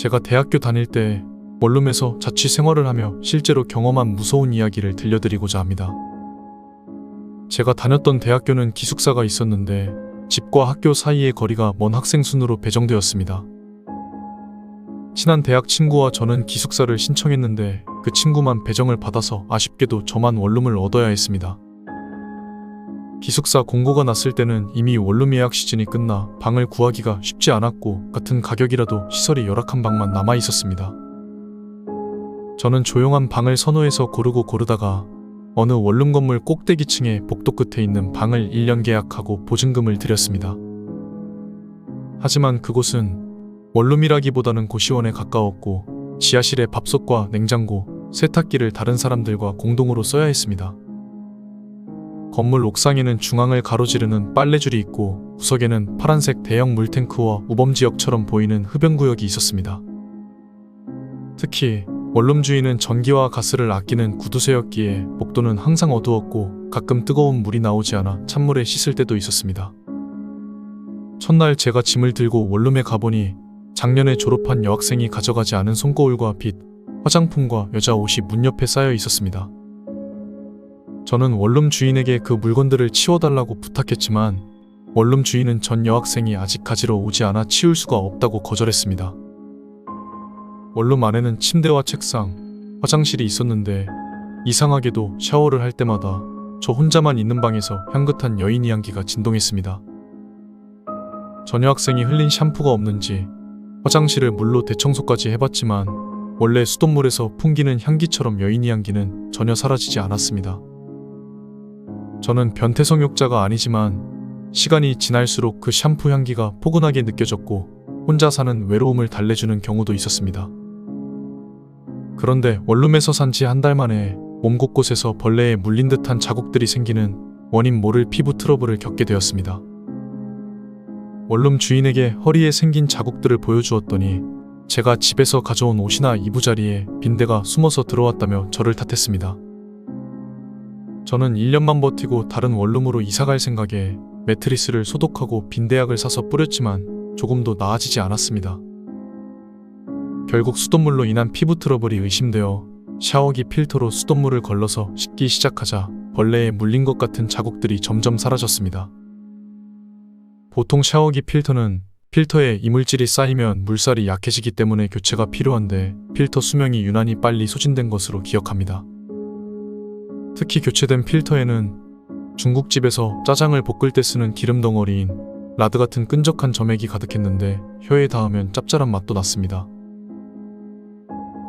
제가 대학교 다닐 때 원룸에서 자취 생활을 하며 실제로 경험한 무서운 이야기를 들려드리고자 합니다. 제가 다녔던 대학교는 기숙사가 있었는데 집과 학교 사이의 거리가 먼 학생 순으로 배정되었습니다. 친한 대학 친구와 저는 기숙사를 신청했는데 그 친구만 배정을 받아서 아쉽게도 저만 원룸을 얻어야 했습니다. 기숙사 공고가 났을 때는 이미 원룸 예약 시즌이 끝나 방을 구하기가 쉽지 않았고 같은 가격이라도 시설이 열악한 방만 남아 있었습니다. 저는 조용한 방을 선호해서 고르고 고르다가 어느 원룸 건물 꼭대기층의 복도 끝에 있는 방을 1년 계약하고 보증금을 드렸습니다. 하지만 그곳은 원룸이라기보다는 고시원에 가까웠고 지하실에 밥솥과 냉장고, 세탁기를 다른 사람들과 공동으로 써야 했습니다. 건물 옥상에는 중앙을 가로지르는 빨래줄이 있고 구석에는 파란색 대형 물탱크와 우범지역처럼 보이는 흡연구역이 있었습니다. 특히 원룸 주인은 전기와 가스를 아끼는 구두쇠였기에 복도는 항상 어두웠고 가끔 뜨거운 물이 나오지 않아 찬물에 씻을 때도 있었습니다. 첫날 제가 짐을 들고 원룸에 가보니 작년에 졸업한 여학생이 가져가지 않은 손거울과 빗, 화장품과 여자 옷이 문 옆에 쌓여 있었습니다. 저는 원룸 주인에게 그 물건들을 치워달라고 부탁했지만 원룸 주인은 전 여학생이 아직 가지러 오지 않아 치울 수가 없다고 거절했습니다. 원룸 안에는 침대와 책상, 화장실이 있었는데 이상하게도 샤워를 할 때마다 저 혼자만 있는 방에서 향긋한 여인이 향기가 진동했습니다. 전 여학생이 흘린 샴푸가 없는지 화장실을 물로 대청소까지 해봤지만 원래 수돗물에서 풍기는 향기처럼 여인이 향기는 전혀 사라지지 않았습니다. 저는 변태성욕자가 아니지만 시간이 지날수록 그 샴푸 향기가 포근하게 느껴졌고 혼자 사는 외로움을 달래주는 경우도 있었습니다. 그런데 원룸에서 산 지 한 달 만에 몸 곳곳에서 벌레에 물린 듯한 자국들이 생기는 원인 모를 피부 트러블을 겪게 되었습니다. 원룸 주인에게 허리에 생긴 자국들을 보여주었더니 제가 집에서 가져온 옷이나 이부자리에 빈대가 숨어서 들어왔다며 저를 탓했습니다. 저는 1년만 버티고 다른 원룸으로 이사갈 생각에 매트리스를 소독하고 빈대약을 사서 뿌렸지만 조금도 나아지지 않았습니다. 결국 수돗물로 인한 피부 트러블이 의심되어 샤워기 필터로 수돗물을 걸러서 씻기 시작하자 벌레에 물린 것 같은 자국들이 점점 사라졌습니다. 보통 샤워기 필터는 필터에 이물질이 쌓이면 물살이 약해지기 때문에 교체가 필요한데 필터 수명이 유난히 빨리 소진된 것으로 기억합니다. 특히 교체된 필터에는 중국집에서 짜장을 볶을 때 쓰는 기름 덩어리인 라드 같은 끈적한 점액이 가득했는데 혀에 닿으면 짭짤한 맛도 났습니다.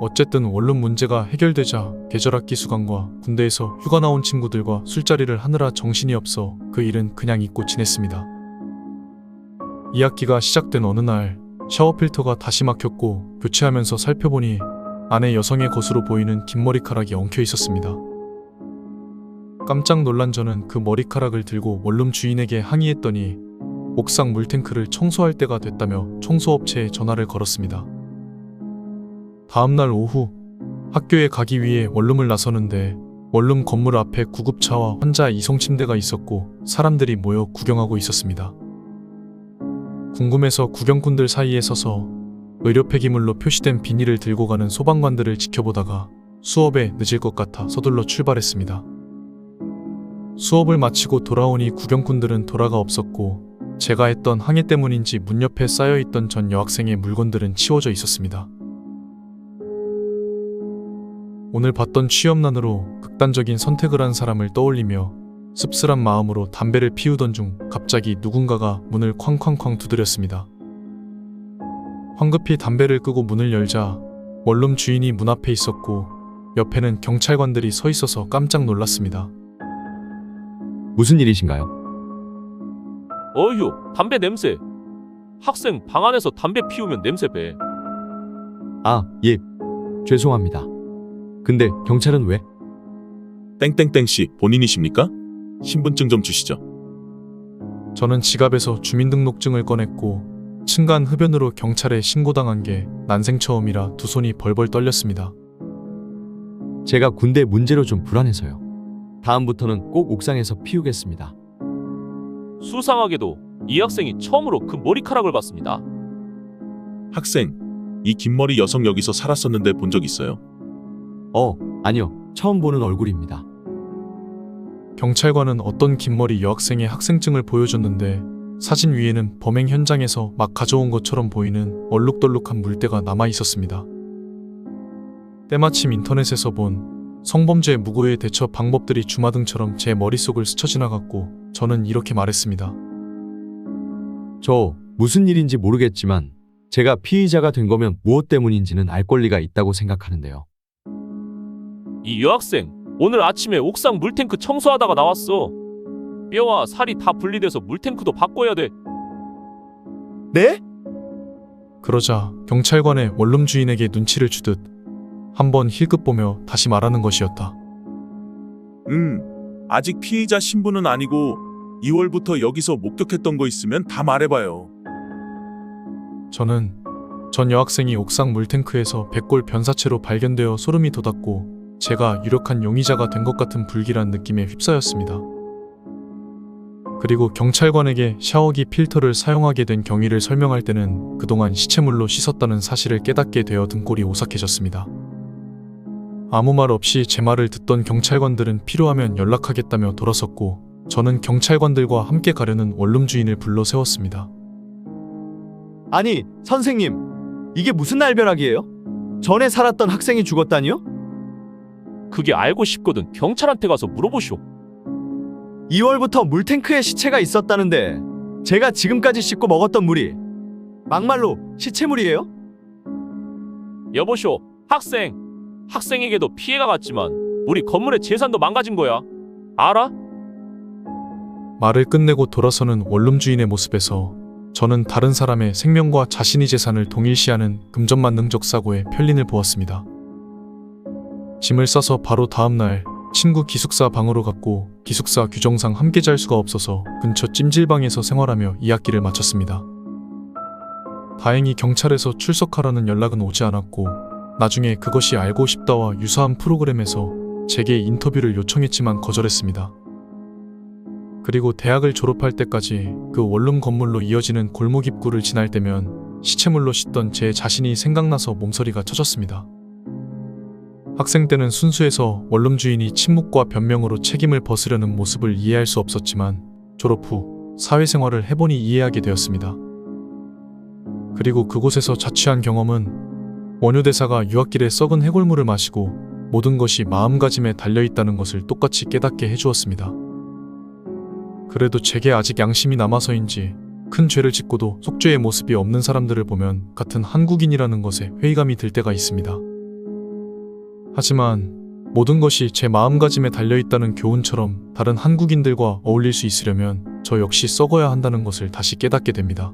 어쨌든 원룸 문제가 해결되자 계절학기 수강과 군대에서 휴가 나온 친구들과 술자리를 하느라 정신이 없어 그 일은 그냥 잊고 지냈습니다. 2학기가 시작된 어느 날 샤워 필터가 다시 막혔고 교체하면서 살펴보니 안에 여성의 것으로 보이는 긴 머리카락이 엉켜 있었습니다. 깜짝 놀란 저는 그 머리카락을 들고 원룸 주인에게 항의했더니 옥상 물탱크를 청소할 때가 됐다며 청소업체에 전화를 걸었습니다. 다음날 오후 학교에 가기 위해 원룸을 나서는데 원룸 건물 앞에 구급차와 환자 이송 침대가 있었고 사람들이 모여 구경하고 있었습니다. 궁금해서 구경꾼들 사이에 서서 의료 폐기물로 표시된 비닐을 들고 가는 소방관들을 지켜보다가 수업에 늦을 것 같아 서둘러 출발했습니다. 수업을 마치고 돌아오니 구경꾼들은 돌아가 없었고 제가 했던 항해 때문인지 문 옆에 쌓여있던 전 여학생의 물건들은 치워져 있었습니다. 오늘 봤던 취업난으로 극단적인 선택을 한 사람을 떠올리며 씁쓸한 마음으로 담배를 피우던 중 갑자기 누군가가 문을 쾅쾅쾅 두드렸습니다. 황급히 담배를 끄고 문을 열자 원룸 주인이 문 앞에 있었고 옆에는 경찰관들이 서 있어서 깜짝 놀랐습니다. 무슨 일이신가요? 어휴, 담배 냄새. 학생 방 안에서 담배 피우면 냄새 배. 아, 예. 죄송합니다. 근데 경찰은 왜? 땡땡땡 씨 본인이십니까? 신분증 좀 주시죠. 저는 지갑에서 주민등록증을 꺼냈고 층간 흡연으로 경찰에 신고당한 게 난생 처음이라 두 손이 벌벌 떨렸습니다. 제가 군대 문제로 좀 불안해서요. 다음부터는 꼭 옥상에서 피우겠습니다. 수상하게도 이 학생이 처음으로 그 머리카락을 봤습니다. 학생, 이 긴머리 여성 여기서 살았었는데 본 적 있어요? 어, 아니요. 처음 보는 얼굴입니다. 경찰관은 어떤 긴머리 여학생의 학생증을 보여줬는데 사진 위에는 범행 현장에서 막 가져온 것처럼 보이는 얼룩덜룩한 물때가 남아 있었습니다. 때마침 인터넷에서 본 성범죄 무고의 대처 방법들이 주마등처럼 제 머릿속을 스쳐 지나갔고 저는 이렇게 말했습니다. 저 무슨 일인지 모르겠지만 제가 피의자가 된 거면 무엇 때문인지는 알 권리가 있다고 생각하는데요. 이 여학생 오늘 아침에 옥상 물탱크 청소하다가 나왔어. 뼈와 살이 다 분리돼서 물탱크도 바꿔야 돼. 네? 그러자 경찰관의 원룸 주인에게 눈치를 주듯 한번 힐끗 보며 다시 말하는 것이었다. 음, 아직 피의자 신분은 아니고 2월부터 여기서 목격했던 거 있으면 다 말해봐요. 저는 전 여학생이 옥상 물탱크에서 백골 변사체로 발견되어 소름이 돋았고 제가 유력한 용의자가 된 것 같은 불길한 느낌에 휩싸였습니다. 그리고 경찰관에게 샤워기 필터를 사용하게 된 경위를 설명할 때는 그동안 시체물로 씻었다는 사실을 깨닫게 되어 등골이 오싹해졌습니다. 아무 말 없이 제 말을 듣던 경찰관들은 필요하면 연락하겠다며 돌아섰고 저는 경찰관들과 함께 가려는 원룸 주인을 불러 세웠습니다. 아니, 선생님. 이게 무슨 날벼락이에요? 전에 살았던 학생이 죽었다니요? 그게 알고 싶거든 경찰한테 가서 물어보시오. 2월부터 물탱크에 시체가 있었다는데 제가 지금까지 씻고 먹었던 물이 막말로 시체물이에요? 여보시오 학생 학생에게도 피해가 갔지만 우리 건물의 재산도 망가진 거야. 알아? 말을 끝내고 돌아서는 원룸 주인의 모습에서 저는 다른 사람의 생명과 자신의 재산을 동일시하는 금전만 능적 사고에 편린을 보았습니다. 짐을 싸서 바로 다음 날 친구 기숙사 방으로 갔고 기숙사 규정상 함께 잘 수가 없어서 근처 찜질방에서 생활하며 2학기를 마쳤습니다. 다행히 경찰에서 출석하라는 연락은 오지 않았고 나중에 그것이 알고 싶다와 유사한 프로그램에서 제게 인터뷰를 요청했지만 거절했습니다. 그리고 대학을 졸업할 때까지 그 원룸 건물로 이어지는 골목 입구를 지날 때면 시체물로 씻던 제 자신이 생각나서 몸서리가 쳐졌습니다. 학생 때는 순수해서 원룸 주인이 침묵과 변명으로 책임을 벗으려는 모습을 이해할 수 없었지만 졸업 후 사회생활을 해보니 이해하게 되었습니다. 그리고 그곳에서 자취한 경험은 원효대사가 유학길에 썩은 해골물을 마시고 모든 것이 마음가짐에 달려있다는 것을 똑같이 깨닫게 해주었습니다. 그래도 제게 아직 양심이 남아서인지 큰 죄를 짓고도 속죄의 모습이 없는 사람들을 보면 같은 한국인이라는 것에 회의감이 들 때가 있습니다. 하지만 모든 것이 제 마음가짐에 달려있다는 교훈처럼 다른 한국인들과 어울릴 수 있으려면 저 역시 썩어야 한다는 것을 다시 깨닫게 됩니다.